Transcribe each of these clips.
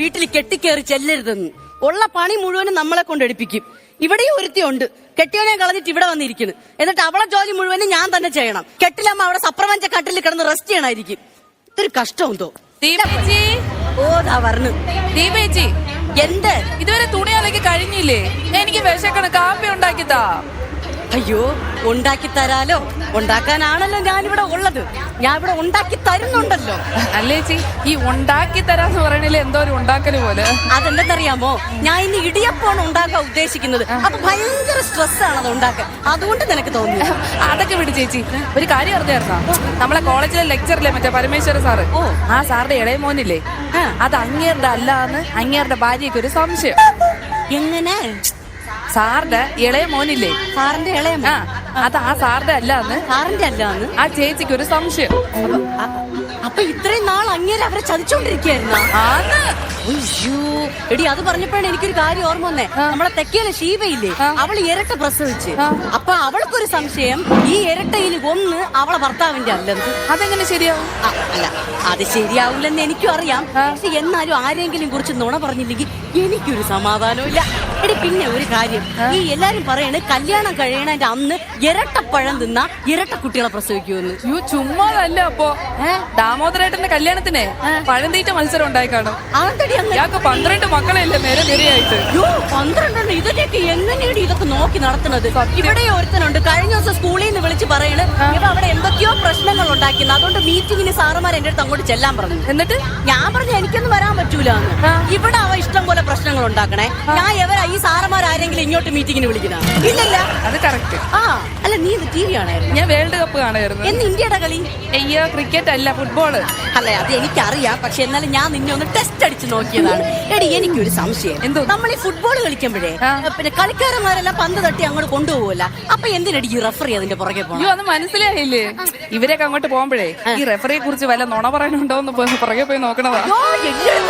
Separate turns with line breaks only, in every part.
വീട്ടിൽ കെട്ടിക്കേറി ചെല്ലരുതെന്ന്. ഉള്ള പണി മുഴുവനും നമ്മളെ കൊണ്ട് കൊണ്ടെടുപ്പിക്കും ഇവിടെയും ഒരുത്തിയുണ്ട് കെട്ടിയവനെ കളഞ്ഞിട്ട് ഇവിടെ വന്നിരിക്കുന്നു. എന്നിട്ട് അവളെ ജോലി മുഴുവനും ഞാൻ തന്നെ ചെയ്യണം. കെട്ടിലമ്മ അവിടെ സപ്രപഞ്ച കട്ടിൽ കിടന്ന് റെസ്റ്റ് ചെയ്യണമായിരിക്കും ഇതൊരു കഷ്ടം
ദീപേച്ചി.
എന്ത്?
ഇതുവരെ തുണി അലക്കി കഴിഞ്ഞില്ലേ? എനിക്ക് വിശക്കണ. കാപ്പി ഉണ്ടാക്കിത്താ.
അയ്യോ ഉണ്ടാക്കി തരാലോ? ഉണ്ടാക്കാനാണല്ലോ ഞാനിവിടെ ഉള്ളത്. ഞാൻ ഇവിടെ ഉണ്ടാക്കി തരുന്നുണ്ടല്ലോ.
അല്ലേ ചേച്ചി ഈ ഉണ്ടാക്കി തരാന്ന് പറയണില്ല എന്തോ ഒരു ഉണ്ടാക്കൽ പോലെ.
അതെന്തെന്നറിയാമോ? ഞാൻ ഇനി ഇടിയപ്പമാണ് ഉണ്ടാക്കാൻ ഉദ്ദേശിക്കുന്നത്. അപ്പൊ ഭയങ്കര സ്ട്രെസ് ആണ് അത് ഉണ്ടാക്കാൻ. അതുകൊണ്ട് നിനക്ക് തോന്നി
അതൊക്കെ വിട് ചേച്ചി. ഒരു കാര്യം അറിഞ്ഞായിരുന്നോ? നമ്മളെ കോളേജിലെ ലെക്ചറിലെ മറ്റേ പരമേശ്വര സാറ്?
ഓ.
ആ സാറിന്റെ ഇളയ മോനില്ലേ. അത് അങ്ങേരുടെ അല്ലാന്ന് അങ്ങേരുടെ ഭാര്യയ്ക്ക് ഒരു സംശയം.
എങ്ങനെ?
സാറിന്റെ ഇളയ മോനില്ലേ?
സാറിന്റെ ഇളയ
ആ അത് ആ സാറിന്റെ അല്ലാന്ന്
സാറിന്റെ അല്ലാന്ന്
ആ ചേച്ചിക്ക് ഒരു സംശയം.
അപ്പൊ ഇത്രയും നാൾ അങ്ങേരെ അവരെ ചതിച്ചോണ്ടിരിക്കായിരുന്ന
ആന്ന്.
അയ്യോ. എടി അത് പറഞ്ഞപ്പോഴാണ് എനിക്കൊരു കാര്യം ഓർമ്മ വന്നേ. നമ്മളെ തെക്കേലെ ഷീബയില്ലേ
അവൾ
അവൾ ഇരട്ട പ്രസവിച്ച്. അപ്പൊ അവൾക്കൊരു സംശയം ഈ ഇരട്ടയിൽ ഒന്ന് അവളെ ഭർത്താവിന്റെ അല്ലെന്ന്.
അതെങ്ങനെ ശരിയാവും?
അല്ല അത് ശരിയാവില്ലെന്ന് എനിക്കും അറിയാം. പക്ഷെ എന്നാലും ആരെങ്കിലും കുറിച്ച് നുണ പറഞ്ഞില്ലെങ്കിൽ എനിക്കൊരു സമാധാനമില്ല എടി പിന്നെ ഒരു കാര്യം. ഈ എല്ലാരും പറയണ് കല്യാണം കഴിയണതിന്റെ അന്ന് ഇരട്ടപ്പഴം തിന്ന ഇരട്ട കുട്ടികളെ പ്രസവിക്കുമെന്ന്.
യു ചുമ്മാതല്ല അപ്പോ? ദാമോദരേട്ടന്റെ കല്യാണത്തിന് പഴം തീറ്റ മത്സരം ഉണ്ടായി കാണും.
അങ്ങനെ
ഇയാൾക്ക് പന്ത്രണ്ട് മക്കളെയല്ലേ നേരെ നിരയായിട്ട്.
പന്ത്രണ്ടെണ്ണം. ഇതിന്റെയൊക്കെ എങ്ങനെയാണ് ഇതൊക്കെ നോക്കി നടത്തുന്നത്? ഇവിടെ ഒരുത്തനുണ്ട്. കഴിഞ്ഞ ദിവസം സ്കൂളിൽ നിന്ന് വിളിച്ച് പറയണ് ഇവ അവിടെ എന്തൊക്കെയോ പ്രശ്നങ്ങൾ ഉണ്ടാക്കിയെന്ന് അതുകൊണ്ട് മീറ്റിങ്ങിന് സാറുമാർ എന്റെ അടുത്ത് അങ്ങോട്ട് ചെല്ലാൻ പറഞ്ഞു.
എന്നിട്ട്?
ഞാൻ പറഞ്ഞു എനിക്കൊന്നും പറ്റൂല. ഇവിടെ അവ ഇഷ്ടം പോലെ പ്രശ്നങ്ങൾ ഉണ്ടാക്കണേ. ഞാൻ എവരാ ഈ സാറന്മാർ ആരെങ്കിലും ഇങ്ങോട്ട് മീറ്റിങ്ങിന് വിളിക്കുന്ന? ഇല്ലല്ല.
അത് കറക്റ്റ്
ആ. അല്ല നീ ഇത് ടി വി ആണായിരുന്നു.
ഞാൻ വേൾഡ് കപ്പ് കാണായിരുന്നു
എന്ന് ഇന്ത്യയുടെ കളി?
അയ്യോ ക്രിക്കറ്റ് അല്ല ഫുട്ബോൾ
അല്ല അത് എനിക്കറിയാം. പക്ഷെ എന്നാലും ഞാൻ നിന്നെ ഒന്ന് ടെസ്റ്റ് അടിച്ച് നോക്കിയതാണ്. എടി എനിക്കൊരു സംശയം.
എന്തോ?
നമ്മൾ ഈ ഫുട്ബോൾ കളിക്കുമ്പോഴേ പിന്നെ കളിക്കാരന്മാരെല്ലാം പന്ത് തട്ടി അങ്ങോട്ട് കൊണ്ടുപോകല്ല അപ്പൊ എന്തിനടി ഈ റെഫറി അതിന്റെ പുറകെ
അയ്യോ അത് മനസ്സിലായില്ലേ? ഇവരൊക്കെ അങ്ങോട്ട് പോകുമ്പോഴേ ഈ റെഫറിയെ കുറിച്ച് വല്ല നുണ പറയാനുണ്ടോ എന്ന് പുറകെ പോയി നോക്കണതാ.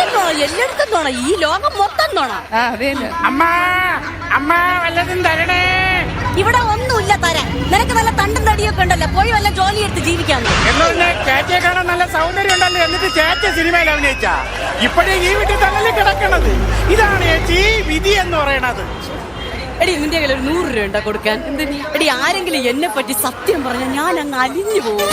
എല്ലായിടത്തും എല്ലായിടത്തും ഈ ലോകം മൊത്തം
അമ്മ അമ്മ വല്ലതും തരണേ.
ഇവിടെ ഒന്നുമില്ല തരാൻ. നിനക്ക് നല്ല തണ്ടും തടിയൊക്കെ ഉണ്ടല്ലോ. പോയി വല്ല ജോലി എടുത്ത്
ജീവിക്കാൻ കാണാൻ നല്ല സൗന്ദര്യം ഉണ്ടല്ലോ എന്നിട്ട് ചേച്ചി സിനിമയിൽ അഭിനയിച്ച. ഇപ്പോഴേ ഈ വീട്ടിൽ തന്നെ കിടക്കണത്? ഇതാണ് ചേച്ചി വിധി എന്ന് പറയണത്.
എടി നിന്റെ കയ്യിൽ ഒരു നൂറ് രൂപ ഉണ്ടോ കൊടുക്കാൻ? എടി ആരെങ്കിലും എന്നെ പറ്റി സത്യം പറഞ്ഞാൽ ഞാൻ അങ്ങ് അലിഞ്ഞു പോകും.